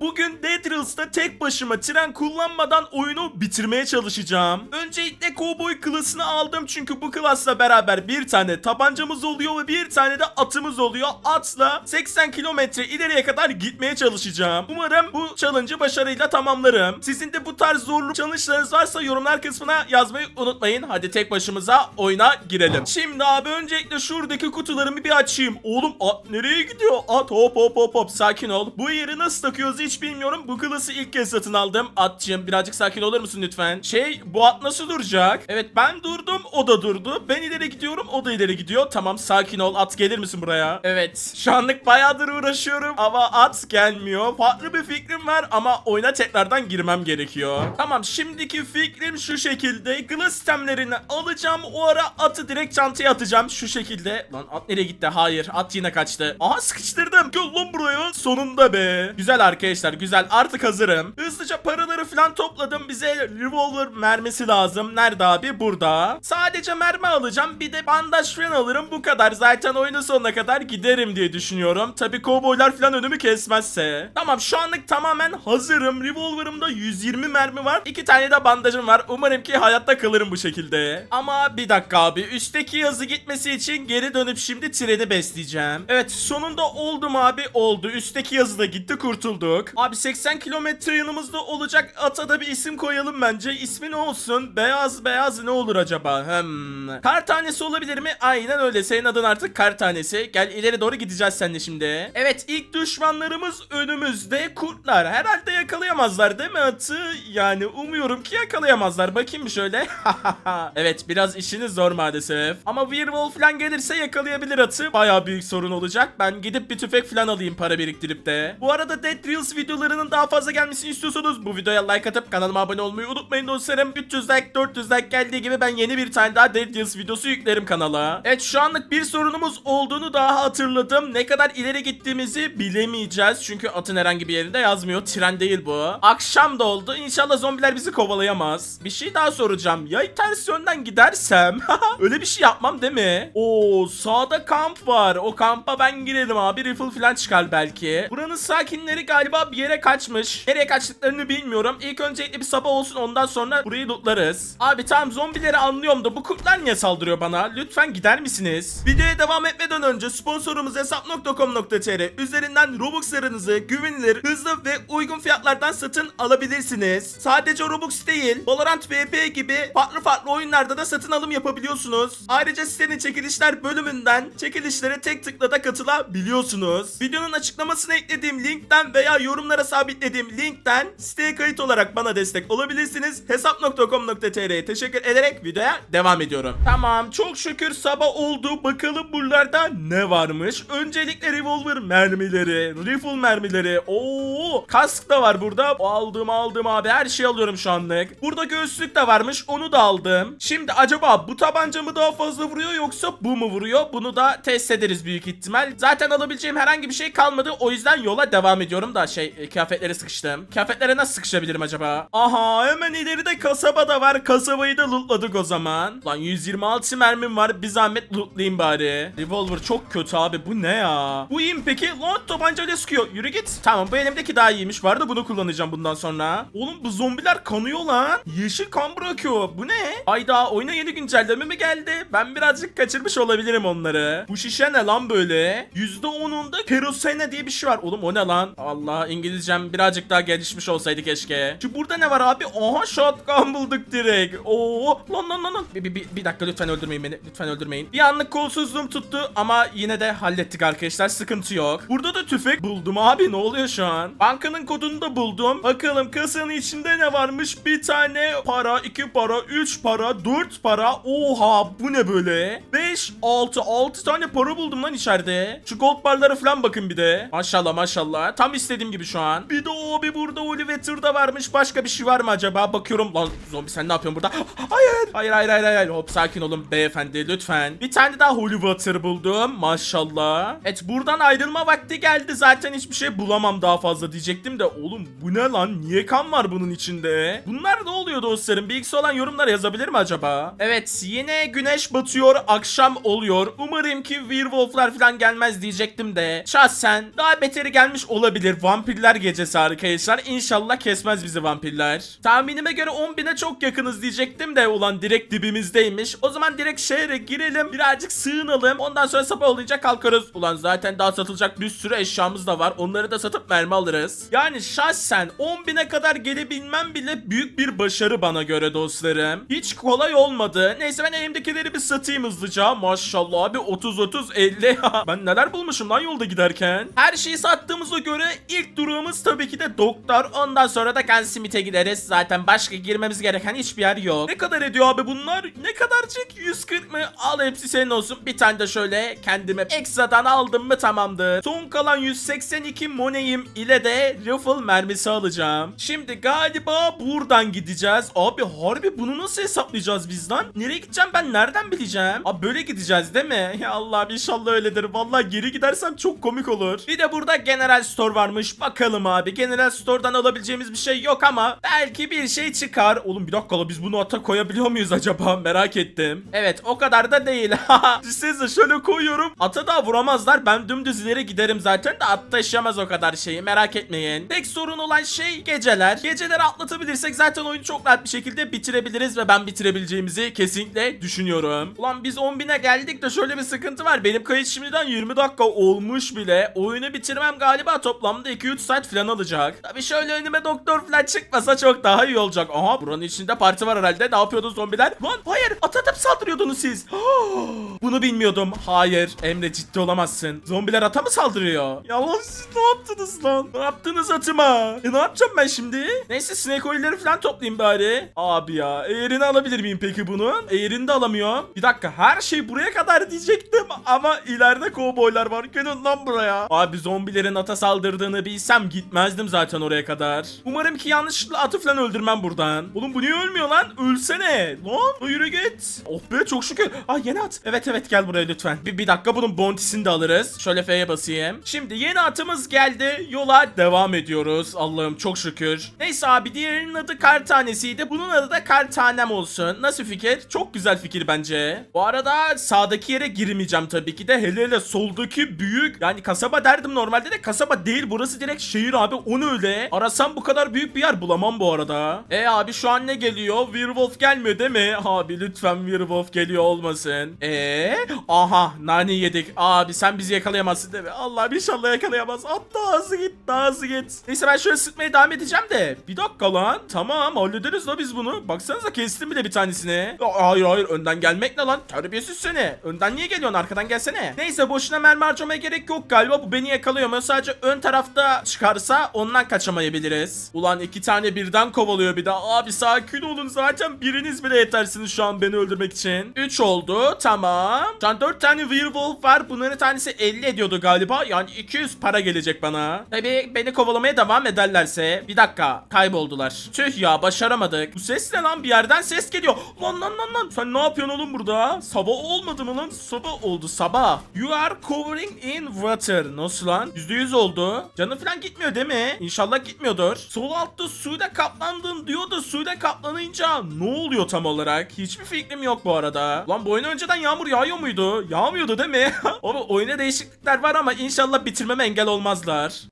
bugün Dead Rails'ta tek başıma tren kullanmadan oyunu bitirmeye çalışacağım. Öncelikle kovboy klasını aldım çünkü bu klasla beraber bir tane tabancamız oluyor ve bir tane de atımız oluyor. Atla 80 kilometre ileriye kadar gitmeye çalışacağım. Umarım bu challenge'ı başarıyla tamamlarım. Sizin de bu tarz zorlu challenge'larınız varsa yorumlar kısmına yazmayı unutmayın. Hadi tek başımıza oyuna girelim. Şimdi abi öncelikle şuradaki kutularımı bir açayım. Oğlum at nereye gidiyor? At hop hop hop hop sakin ol. Bu yeri nasıl takıyoruz hiç bilmiyorum. Bu klası ilk kez satın aldım. Atçım birazcık sakin olur musun lütfen? Şey bu at nasıl duracak? Evet ben durdum o da durdu. Ben ileri gidiyorum o da ileri gidiyor. Tamam sakin ol at gelir misin buraya? Evet şu anlık bayağıdır uğraşıyorum ama at gelmiyor. Farklı bir fikrim var ama oyuna tekrardan girmem gerekiyor. Tamam şimdiki fikrim şu şekilde. Klas sistemlerini alacağım. O ara atı direkt çantaya atacağım. Şu şekilde. Lan at nereye gitti? Hayır at yine kaçtı. Aha sıkıştırdım. Gel lan buraya. Sonunda be. Güzel arkadaşlar güzel. Artık hazırım. Hızlıca paraları falan topladım. Bize revolver mermisi lazım. Nerede abi? Burada. Sadece mermi alacağım. Bir de bandaj falan alırım. Bu kadar. Zaten oyunun sonuna kadar giderim diye düşünüyorum. Tabi kovboylar falan önümü kesmezse. Tamam şu anlık tamamen hazırım. Revolver'ımda 120 mermi var. İki tane de bandajım var. Umarım ki hayatta kalırım bu şekilde. Ama bir dakika abi. Üstteki yazı gitmesi için geri dönüp şimdi treni besleyeceğim. Evet sonunda oldum abi. Oldu. Üstteki yazı da gitti kurtulduk. Abi 80 kilometre yanımızda olacak ata da bir isim koyalım bence. İsmi ne olsun? Beyaz beyaz ne olur acaba? Hmm. Kar tanesi olabilir mi? Aynen öyle. Senin adın artık kar tanesi. Gel ileri doğru gideceğiz seninle şimdi. Evet ilk düşmanlarımız önümüzde kurtlar. Herhalde yakalayamazlar değil mi atı? Yani umuyorum ki yakalayamazlar. Bakayım bir şöyle. evet biraz işiniz zor maalesef. Ama Werewolf falan gelirse yakalayabilir atı. Baya büyük sorun olacak. Ben gidip bir tüfek falan alayım para biriktirip de. Bu arada Dead Reels videolarının daha fazla gelmesini istiyorsanız bu videoya like atıp kanalıma abone olmayı unutmayın dostlarım. 300 like 400 like geldiği gibi ben yeni bir tane daha Dead Reels videosu yüklerim kanala. Evet şu anlık bir sorunumuz olduğunu daha hatırladım. Ne kadar ileri gittiğimizi bilemeyeceğiz. Çünkü atın herhangi bir yerinde yazmıyor. Tren değil bu. Akşam da oldu. İnşallah zombiler bizi kovalayamaz. Bir şey daha soracağım. Ya ters yönden gidersem? Öyle bir şey yapmam değil mi? Oo sağda kamp var. O kampa ben girelim abi. Rifle falan çıkar belki. Buranın sakinleri galiba bir yere kaçmış. Nereye kaçtıklarını bilmiyorum. İlk öncelikle bir sabah olsun ondan sonra burayı lootlarız. Abi tamam zombileri anlıyorum da bu kurtlar niye saldırıyor bana? Lütfen gider misiniz? Videoya devam etmeden önce sponsorumuz hesap.com.tr üzerinden Robux'larınızı güvenilir, hızlı ve uygun fiyatlardan satın alabilirsiniz. Sadece Robux değil, Valorant VP gibi farklı farklı oyunlarda da satın alım yapabiliyorsunuz. Ayrıca sitenin çekilişler bölümünden çekilişlere tek tıkla da katılabiliyorsunuz. Videonun açıklamasına eklediğim linkten veya yorumlara sabitlediğim linkten siteye kayıt olarak bana destek olabilirsiniz. Hesap.com.tr'ye teşekkür ederek videoya devam ediyorum. Tamam çok şükür sabah oldu. Bakalım buralarda ne varmış? Öncelikle revolver mermileri, rifle mermileri. Oo, kask da var burada. Aldım aldım abi. Her şeyi alıyorum şu anlık. Burada göğüslük de varmış. Onu da aldım. Şimdi acaba bu tabanca mı daha fazla vuruyor yoksa bu mu vuruyor? Bunu da test ederiz büyük ihtimal. Zaten alabileceğim herhangi bir şey kalmadı. O yüzden yola devam ediyorum da şey e, kıyafetlere sıkıştım. Kıyafetlere nasıl sıkışabilirim acaba? Aha hemen ileride kasaba da var. Kasabayı da lootladık o zaman. Lan 126 mermim var. Bir zahmet lootlayayım bari. Revolver çok kötü abi. Bu ne ya? Bu iyi mi peki? Lan tabancayla sıkıyor. Yürü git. Tamam bu elimdeki daha iyiymiş. Var da bunu kullanacağım bundan sonra. Oğlum bu zombiler kanıyor lan. Yeşil kan bırakıyor. Bu ne? Ayda oyuna yeni güncelleme mi geldi? Ben birazcık kaçırmış olabilirim onları. Bu şişe ne lan böyle? %10'unda kerosene diye bir şey var. Oğlum o ne lan? Allah İngilizcem birazcık daha gelişmiş olsaydı keşke. Şu burada ne var abi? Aha shotgun bulduk direkt. Oo lan lan lan. Bir, bir, bir, bir dakika lütfen öldürmeyin beni. Lütfen öldürmeyin. Bir anlık kolsuzluğum tuttu ama yine de hallettik arkadaşlar. Sıkıntı yok. Burada da tüfek buldum abi. Ne oluyor şu an? Bankanın kodunu da buldum. Bakalım kasanın içinde ne varmış? Bir tane para, iki para, üç para, dört para. Oha bu ne böyle? Beş, altı, altı tane para buldum lan içeride. Şu gold barlara falan bakın bir de. Maşallah maşallah. Tam istediğim gibi şu an. Bir de abi burada Oliveter da var. Varmış. Başka bir şey var mı acaba? Bakıyorum. Lan zombi sen ne yapıyorsun burada? Hayır. Hayır hayır hayır hayır. Hop sakin olun beyefendi lütfen. Bir tane daha holy water buldum. Maşallah. Evet buradan ayrılma vakti geldi. Zaten hiçbir şey bulamam daha fazla diyecektim de. Oğlum bu ne lan? Niye kan var bunun içinde? Bunlar ne oluyor dostlarım? Bilgisi olan yorumlara yazabilir mi acaba? Evet yine güneş batıyor. Akşam oluyor. Umarım ki werewolflar falan gelmez diyecektim de. Şahsen daha beteri gelmiş olabilir. Vampirler gecesi arkadaşlar. İnşallah kesmez bizi vampirler. Tahminime göre 10 bine çok yakınız diyecektim de. Ulan direkt dibimizdeymiş. O zaman direkt şehre girelim. Birazcık sığınalım. Ondan sonra sabah olunca kalkarız. Ulan zaten daha satılacak bir sürü eşyamız da var. Onları da satıp mermi alırız. Yani şahsen 10 bine kadar gelebilmem bile büyük bir başarı bana göre dostlarım. Hiç kolay olmadı. Neyse ben elimdekileri bir satayım hızlıca. Maşallah abi 30 30 50. ben neler bulmuşum lan yolda giderken. Her şeyi sattığımıza göre ilk durağımız tabii ki de doktor. Ondan sonra da Gun Smith'e gideriz. Zaten başka girmemiz gereken hiçbir yer yok. Ne kadar ediyor abi bunlar? Ne kadarcık? 140 mı? Al hepsi senin olsun. Bir tane de şöyle kendime ekstradan aldım mı tamamdır. Son kalan 182 moneyim ile de rifle mermisi alacağım. Şimdi galiba buradan gideceğiz. Abi harbi bunu nasıl hesaplayacağız biz lan? Nereye gideceğim ben nereden bileceğim? Abi böyle gideceğiz değil mi? Ya Allah'ım inşallah öyledir. Vallahi geri gidersem çok komik olur. Bir de burada General Store varmış. Bakalım abi. General Store'dan alabileceğimiz bir şey yok ama belki bir şey çıkar. Oğlum bir dakika la, biz bunu ata koyabiliyor muyuz acaba? Merak ettim. Evet o kadar da değil. Size şöyle koyuyorum. Ata da vuramazlar. Ben dümdüz ileri giderim zaten de at taşıyamaz o kadar şeyi. Merak etmeyin. Tek sorun olan şey geceler. Geceleri atlatabilirsek zaten oyunu çok rahat bir şekilde bitirebiliriz ve ben bitirebileceğimizi kesinlikle düşünüyorum. Ulan biz 10.000'e geldik de şöyle bir sıkıntı var. Benim kayıt şimdiden 20 dakika olmuş bile. Oyunu bitirmem galiba toplamda 2-3 saat falan alacak. Tabii şöyle önüme doktor falan çıkmasa çok daha iyi olacak. Aha buranın içinde parti var herhalde. Ne yapıyordunuz zombiler? Lan hayır atatıp saldırıyordunuz siz. Bunu bilmiyordum. Hayır Emre ciddi olamazsın. Zombiler ata mı saldırıyor? Ya lan siz ne yaptınız lan? Ne yaptınız atıma? E ne yapacağım ben şimdi? Neyse snake oil'leri falan toplayayım bari. Abi ya eğerini alabilir miyim peki bunun? Eğerini de alamıyorum. Bir dakika her şey buraya kadar diyecektim ama ileride kovboylar var. Gelin lan buraya. Abi zombilerin ata saldırdığını bilsem gitmezdim zaten oraya kadar. Umarım ki yanlışlıkla atı falan öldürmem buradan. Oğlum bu niye ölmüyor lan? Ölsene. Lan yürü git. Oh be çok şükür. Ah yeni at. Evet evet gel buraya lütfen. Bir, bir dakika bunun bounty'sini de alırız. Şöyle F'ye basayım. Şimdi yeni atımız geldi. Yola devam ediyoruz. Allah'ım çok şükür. Neyse abi diğerinin adı kar tanesiydi. Bunun adı da kar tanem olsun. Nasıl fikir? Çok güzel fikir bence. Bu arada sağdaki yere girmeyeceğim tabii ki de. Hele hele soldaki büyük. Yani kasaba derdim normalde de kasaba değil. Burası direkt şehir abi. Onu öyle. Arasam bu kadar büyük bir yer bulamam bu arada. E abi şu an ne geliyor? Werewolf gelmiyor değil mi? Abi lütfen Werewolf geliyor olmasın. E aha nane yedik. Abi sen bizi yakalayamazsın değil mi? Allah'ım inşallah yakalayamaz. At hızlı git daha hızlı git. Neyse ben şöyle sıkmaya devam edeceğim de. Bir dakika lan. Tamam hallederiz la biz bunu. Baksanıza kestim bile bir tanesini. Hayır hayır önden gelmek ne lan? Terbiyesiz seni. Önden niye geliyorsun arkadan gelsene. Neyse boşuna mermi harcamaya gerek yok galiba. Bu beni yakalıyor ama sadece ön tarafta çıkarsa ondan kaçamayabiliriz. Ulan iki tane birden kovalıyor bir de. Abi sakin olun zaten biriniz bile yetersiniz şu an beni öldürmek için. 3 oldu tamam. Şu an 4 tane werewolf var. Bunların tanesi 50 ediyordu galiba. Yani 200 para gelecek bana. Tabii beni kovalamaya devam ederlerse. Bir dakika kayboldular. Tüh ya başaramadık. Bu ses ne lan bir yerden ses geliyor. Lan lan lan lan. Sen ne yapıyorsun oğlum burada? Sabah olmadı mı lan? Sabah oldu sabah. You are covering in water. Nasıl lan? %100 oldu. Canı falan gitmiyor değil mi? İnşallah gitmiyordur. Sol altta suyla kaplandın diyor da suyla kaplanınca ne oluyor tam olarak? Hiçbir fikrim yok bu arada. Lan bu oyun önceden yağmur yağıyor muydu? Yağmıyordu değil mi? Ama oyuna değişiklikler var ama inşallah bitirmeme engel olmazlar.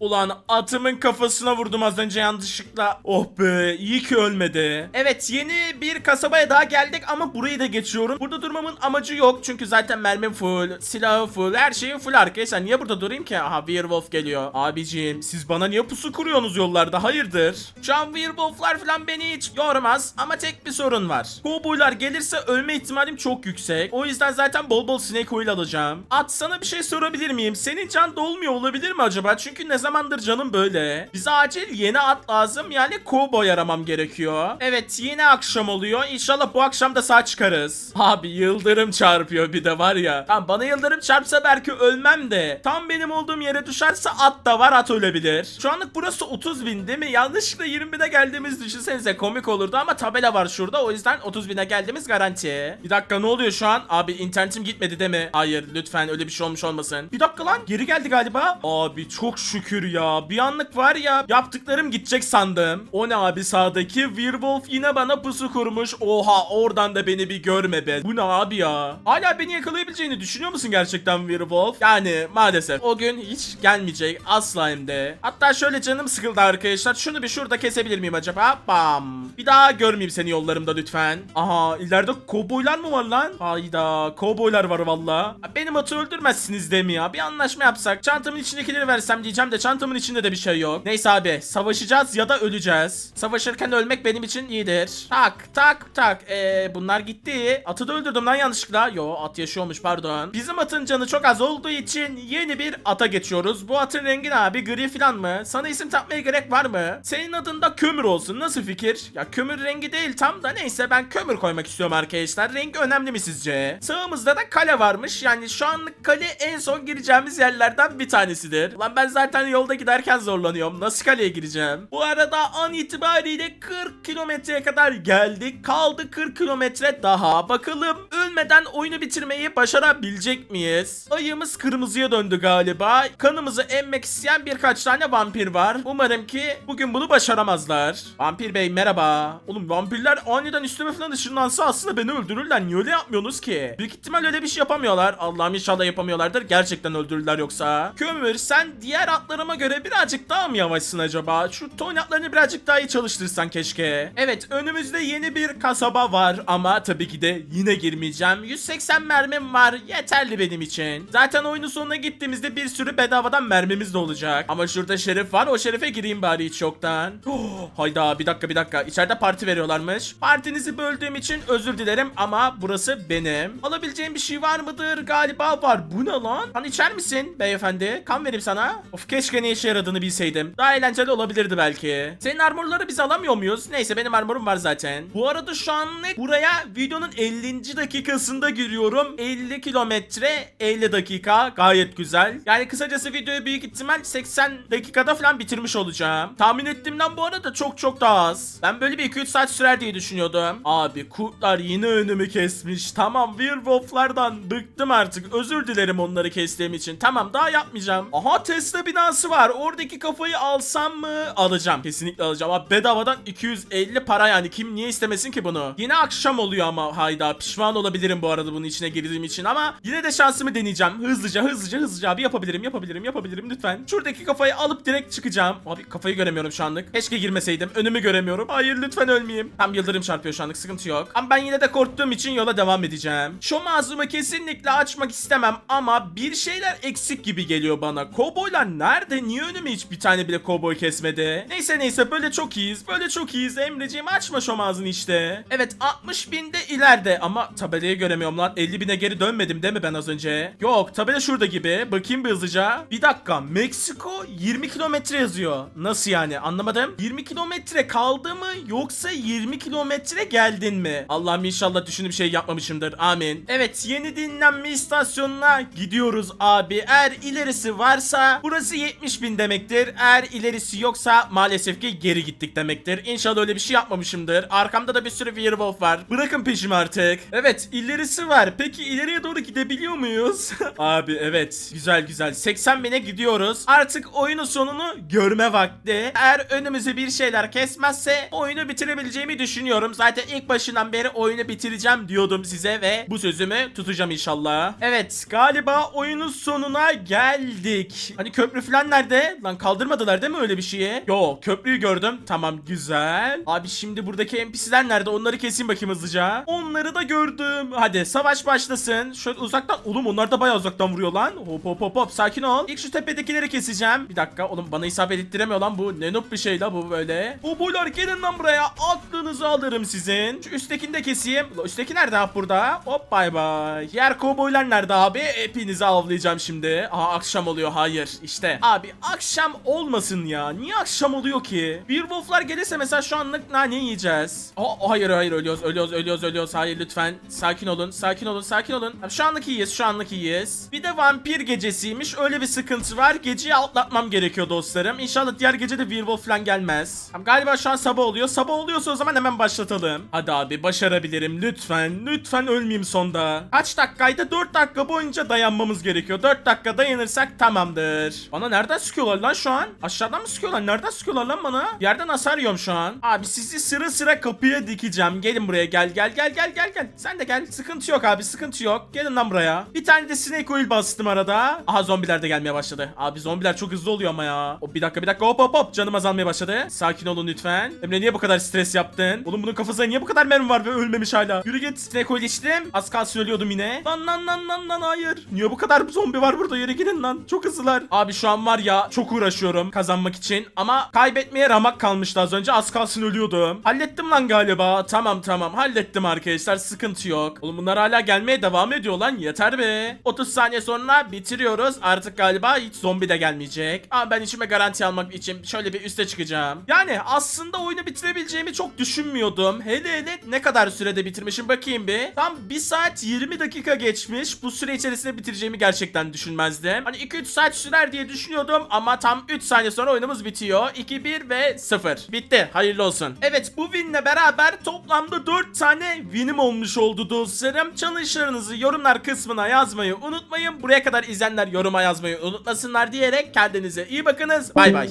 Ulan atımın kafasına vurdum az önce yanlışlıkla. Oh be iyi ki ölmedi. Evet yeni bir kasabaya daha geldik ama burayı da geçiyorum. Burada durmamın amacı yok çünkü zaten mermim full, silahı full, her şeyim full arkadaşlar. Niye burada durayım ki? Aha Werewolf geliyor. Abiciğim siz bana niye pusu kuruyorsunuz yollarda hayırdır? Şu an Werewolflar falan beni hiç yormaz ama tek bir sorun var. Kovboylar gelirse ölme ihtimalim çok yüksek. O yüzden zaten bol bol snake oil alacağım. At sana bir şey sorabilir miyim? Senin can dolmuyor olabilir mi acaba? Çünkü ne zamandır canım böyle. Bize acil yeni at lazım yani kovboy aramam gerekiyor. Evet yeni akşam oluyor. İnşallah bu akşam da sağ çıkarız. Abi yıldırım çarpıyor bir de var ya. Tamam bana yıldırım çarpsa belki ölmem de. Tam benim olduğum yere düşerse at da var at ölebilir. Şu anlık burası 30 bin değil mi? Yanlışlıkla 20 bine geldiğimiz düşünsenize komik olurdu ama tabela var şurada. O yüzden 30 bine geldiğimiz garanti. Bir dakika ne oluyor şu an? Abi internetim gitmedi değil mi? Hayır lütfen öyle bir şey olmuş olmasın. Bir dakika lan geri geldi galiba. Abi çok şükür ya. Bir anlık var ya yaptıklarım gidecek sandım. O ne abi sağdaki? Werewolf yine bana pusu kurmuş. Oha oradan da beni bir görme be. Bu ne abi ya? Hala beni yakalayabileceğini düşünüyor musun gerçekten Werewolf? Yani maalesef o gün hiç gelmeyecek asla hem de. Hatta şöyle canım sıkıldı arkadaşlar. Şunu bir şurada kesebilir miyim acaba? Bam. Bir daha görmeyeyim seni yollarımda lütfen. Aha ileride kovboylar mı var lan? Hayda kovboylar var valla. Benim atı öldürmezsiniz de mi ya? Bir anlaşma yapsak. Çantamın içindekileri versem diyeceğim de çantamın içinde de bir şey yok. Neyse abi savaşacağız ya da öleceğiz. Savaşırken ölmek benim için iyidir. Tak tak tak. Ee, bunlar gitti. Atı da öldürdüm lan yanlışlıkla. Yo at yaşıyormuş pardon. Bizim atın canı çok az olduğu için yeni bir ata geçiyoruz. Bu atın rengi ne abi? Gri falan mı? Sana isim takmaya gerek var mı? Senin adın da kömür olsun. Nasıl fikir? Ya kömür rengi değil tam da neyse ben kömür koymak istiyorum arkadaşlar. Rengi önemli mi sizce? Sağımızda da kale varmış. Yani şu anlık kale en son gireceğimiz yerlerden bir tanesidir. Lan ben zaten yolda giderken zorlanıyorum. Nasıl kaleye gireceğim? Bu arada an itibariyle 40 kilometreye kadar geldik. Kaldı 40 kilometre daha. Bakalım ölmeden oyunu bitirmeyi başarabilecek miyiz? Ayımız kırmızıya döndü galiba. Kanımızı emmek isteyen birkaç tane vampir var. Umarım ki bugün bunu başaramazlar. Vampir bey merhaba. Oğlum vampirler aniden üstüme falan ışınlansa aslında beni öldürürler. Niye öyle yapmıyorsunuz ki? Büyük ihtimal öyle bir şey yapamıyorlar. Allah'ım inşallah yapamıyorlardır. Gerçekten öldürürler yoksa. Kömür sen diğer atlarıma göre birazcık daha mı yavaşsın acaba? Şu ton atlarını birazcık daha iyi çalıştırsan keşke. Evet önümüzde yeni bir kasaba var ama tabii ki de yine girmeyeceğim. 180 mermim var yeterli benim için. Zaten oyunun sonuna gittiğimizde bir sürü bedavadan mermimiz de olacak. Ama şurada şerif var o şerife gireyim bari hiç yoktan. Oh, hayda bir dakika bir dakika içeride parti veriyorlarmış. Partinizi böldüğüm için özür dilerim ama burası benim. Alabileceğim bir şey var mıdır? Galiba var. Bu ne lan? Kan içer misin beyefendi? Kan vereyim sana. Of keşke ne işe yaradığını bilseydim. Daha eğlenceli olabilirdi belki. Senin armorları biz alamıyor muyuz? Neyse benim armorum var zaten. Bu arada şu anlık buraya videonun 50. dakikasında giriyorum. 50 kilometre 50 dakika. Gayet güzel. Yani kısacası videoyu büyük ihtimal 80 dakikada falan bitirmiş olacağım. Tahmin ettiğimden bu arada çok çok daha az. Ben böyle bir 2-3 saat sürer diye düşünüyordum. Abi kurtlar yine önümü kesmiş. Tamam Werewolf'lardan bıktım artık. Özür dilerim onları kestiğim için. Tamam daha yapmayacağım. Aha Tesla binası var. Oradaki kafayı alsam mı? Alacağım. Kesinlikle alacağım. Abi bedavadan 250 para yani. Kim niye istemesin ki bunu? Yine akşam oluyor ama hayda. Pişman olabilirim bu arada bunun içine girdiğim için ama yine de şansımı deneyeceğim. Hızlıca hızlıca hızlıca abi yapabilirim yapabilirim yapabilirim lütfen. Şuradaki kafayı alıp direkt çıkacağım. Abi kafayı göremiyorum şu anlık. Keşke girmeseydim. Önümü göremiyorum. Hayır lütfen ölmeyeyim. Tam yıldırım çarpıyor şu anlık sıkıntı yok. Ama ben yine de korktuğum için yola devam edeceğim. Şu mağazımı kesinlikle açmak istemem ama bir şeyler eksik gibi geliyor bana. Kovboylar nerede? Niye önüme hiç bir tane bile kovboy kesmedi? Neyse neyse böyle çok iyiyiz. Böyle çok iyiyiz. Emreciğim açma şu mağazını işte. Evet 60 binde ileride ama tabelayı göremiyorum lan. 50 bine geri dönmedim değil mi ben az önce? Yok tabela şurada gibi. Bakayım bir hızlıca. Bir dakika Meksiko 20 kilometre yazıyor. Nasıl yani anlamadım. 20 kilometre kaldı mı yoksa 20 kilometre geldin mi? Allah'ım inşallah düşündüğüm şey yapmamışımdır. Amin. Evet yeni dinlenme istasyonuna gidiyoruz abi. Eğer ilerisi varsa burası 70 bin demektir. Eğer ilerisi yoksa maalesef ki geri gittik demektir. İnşallah öyle bir şey yapmamışımdır. Arkamda da bir sürü Werewolf var. Bırakın peşimi artık. Evet ilerisi var. Peki ileriye doğru gidebiliyor muyuz? abi evet. Güzel güzel. 80 bine gidiyoruz. Artık oyunun sonunu görme vakti. Eğer önümüzü bir şeyler kesmezse oyunu bitirebileceğimi düşünüyorum. Zaten ilk başından beri oyunu bitireceğim diyordum size ve bu sözümü tutacağım inşallah. Evet galiba oyunun sonuna geldik. Hani köprü falan nerede? Lan kaldırmadılar değil mi öyle bir şeyi? Yo köprüyü gördüm. Tamam güzel. Abi şimdi buradaki NPC'ler nerede? Onları keseyim bakayım hızlıca. Onları da gördüm. Hadi savaş başlasın. Şöyle uzaktan. Oğlum onlar da bayağı uzaktan vuruyor lan. Hop hop hop hop sakin ol. İlk şu tepedekileri keseceğim. Bir dakika oğlum bana isabet ettiremiyor lan bu. Ne noob bir şey la bu böyle. O boylar gelin lan buraya. Aklınızı alırım sizin. Şu üsttekini de keseyim. Üstteki nerede abi burada? Hop bay bay. Yer kovboylar nerede abi? Hepinizi avlayacağım şimdi. Aha akşam oluyor hayır. İşte abi Abi akşam olmasın ya. Niye akşam oluyor ki? Bir wolflar gelirse mesela şu anlık nane yiyeceğiz. Aa, hayır hayır ölüyoruz ölüyoruz ölüyoruz ölüyoruz. Hayır lütfen. Sakin olun sakin olun sakin olun. Şu anlık iyiyiz şu anlık iyiyiz. Bir de vampir gecesiymiş. Öyle bir sıkıntı var. Geceyi atlatmam gerekiyor dostlarım. İnşallah diğer gece de werewolf falan gelmez. Galiba şu an sabah oluyor. Sabah oluyorsa o zaman hemen başlatalım. Hadi abi başarabilirim lütfen. Lütfen ölmeyeyim sonda. Kaç dakikaydı? 4 dakika boyunca dayanmamız gerekiyor. 4 dakika dayanırsak tamamdır. Bana nereden sıkıyorlar lan şu an? Aşağıdan mı sıkıyorlar? Nereden sıkıyorlar lan bana? Yerden hasar yiyorum şu an. Abi sizi sıra sıra kapıya dikeceğim. Gelin buraya gel gel gel gel gel gel. Sen de gel. Sıkıntı yok abi sıkıntı yok. Gelin lan buraya. Bir tane de snake oil bastım arada. Aha zombiler de gelmeye başladı. Abi zombiler çok hızlı oluyor ama ya. Hop bir dakika bir dakika hop hop hop. Canım azalmaya başladı. Sakin olun lütfen. Emre niye bu kadar stres yaptın? Oğlum bunun kafasında niye bu kadar mermi var ve ölmemiş hala? Yürü git. Snake oil içtim. Az kalsın ölüyordum yine. Lan lan lan lan lan hayır. Niye bu kadar zombi var burada? Yürü gidin lan. Çok hızlılar. Abi şu an var ya çok uğraşıyorum kazanmak için. Ama kaybetmeye ramak kalmıştı az önce. Az kalsın ölüyordum. Hallettim lan galiba. Tamam tamam hallettim arkadaşlar. Sıkıntı yok. Oğlum bunlar hala gelmeye devam ediyor lan. Yeter be. 30 saniye sonra bitiriyoruz. Artık galiba hiç zombi de gelmeyecek. Ama ben içime garanti almak için şöyle bir üste çıkacağım. Yani aslında oyunu bitirebileceğimi çok düşünmüyordum. Hele hele ne kadar sürede bitirmişim bakayım bir. Tam 1 saat 20 dakika geçmiş. Bu süre içerisinde bitireceğimi gerçekten düşünmezdim. Hani 2-3 saat sürer diye düşünüyordum ama tam 3 saniye sonra oyunumuz bitiyor. 2-1 ve 0. Bitti. Hayırlı olsun. Evet bu winle beraber toplamda 4 tane winim olmuş oldu dostlarım. Challenge'larınızı yorumlar kısmına yazmayı unutmayın. Buraya kadar izleyenler yoruma yazmayı unutmasınlar diyerek kendinize iyi bakınız. Bay bay.